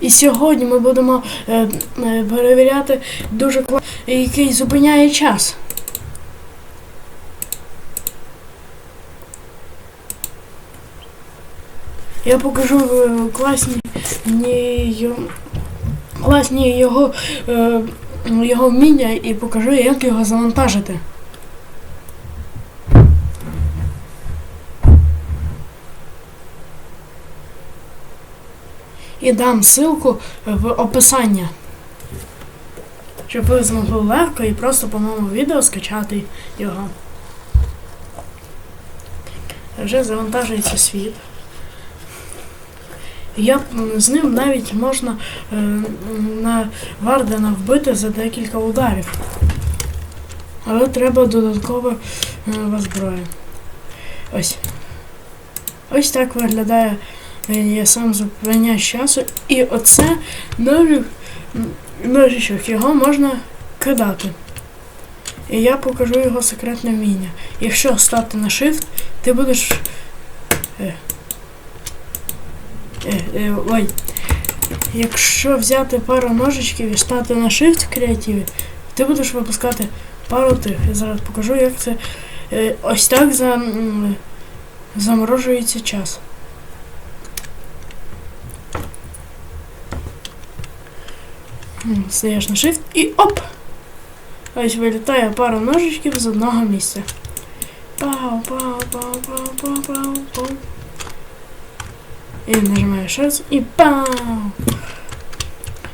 І сьогодні ми будемо е, е, перевіряти дуже клас, який зупиняє час. Я покажу е, класні класні його, е, його вміння і покажу, як його завантажити. І дам ссылку в описання. Щоб ви змогли легко і просто по моєму відео скачати його. Вже завантажується світ. Я з ним навіть можна е, на Вардена вбити за декілька ударів. Але треба додаткова е, зброя. Ось. Ось так виглядає е, я сам зупиняю часу. І оце ножик, ножичок, його можна кидати. І я покажу його секретне вміння. Якщо стати на shift, ти будеш. Е, е, е, ой. Якщо взяти пару ножичків і стати на shift в креативі, ти будеш випускати пару тих. Я зараз покажу, як це. Е, ось так за, заморожується час. Стаєш на shift і оп! Ось вилітає пара ножичків з одного місця. Пау, пау, пау, пау, пау, пау, пау. І нажимаєш раз і пау!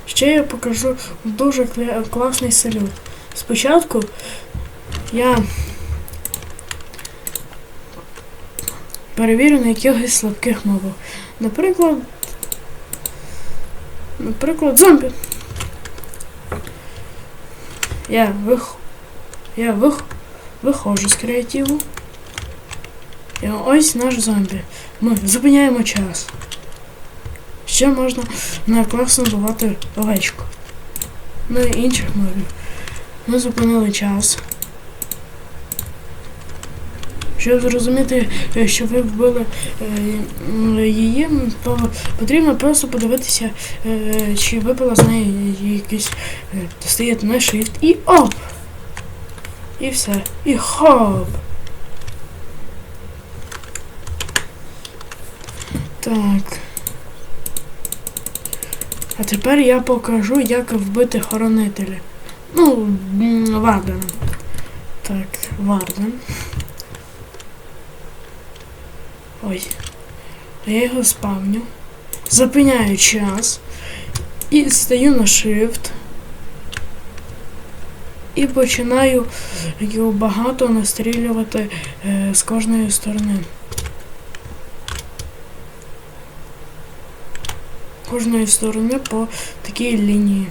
Ще я покажу дуже класний салют. Спочатку я перевірю на якихось слабких мобах. Наприклад. Наприклад, зомбі. Я вих... Я вих... виходжу з креативу. І ось наш зомбі. Ми зупиняємо час. Ще можна на класно бувати овечку. Ну і інших мобів. Ми зупинили час. Щоб зрозуміти, е, що ви вбили е, її, то потрібно просто подивитися, е, чи випала з неї якийсь стоїть на shift і оп! І все. І хоп! Так. А тепер я покажу, як вбити хоронителя. Ну, м, Вардена. Так, Варден. Ой. Я його спавню. Зупиняю час. І стаю на shift. І починаю його багато настрілювати е, з кожної сторони. Кожної сторони по такій лінії.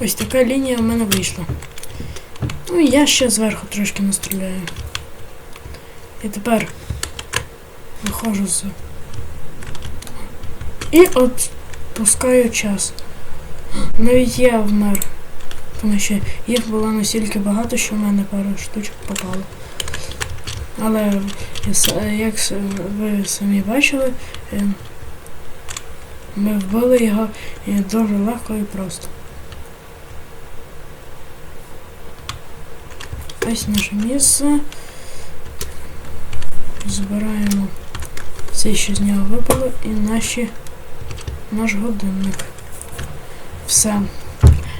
Ось така лінія в мене вийшла. Ну і я ще зверху трошки настріляю. І тепер виходжу з. І от пускаю час. Навіть я вмер. Тому що їх було настільки багато, що в мене пару штучок попало. Але як ви самі бачили, е, ми вбили його дуже легко і просто. Ось наше місце. Збираємо все, що з нього випало, і наші, наш годинник. Все.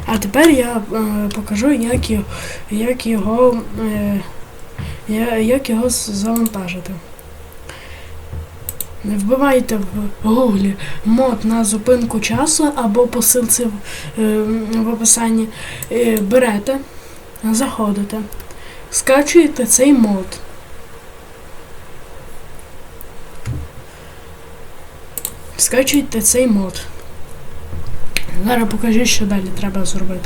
А тепер я е, покажу, як його, як його, е, як його завантажити. Не вбивайте в гуглі мод на зупинку часу або по ссылці в, е, в описанні. Е, берете, заходите, скачуєте цей мод. Скачуйте цей мод. Зараз покажу, що далі треба зробити.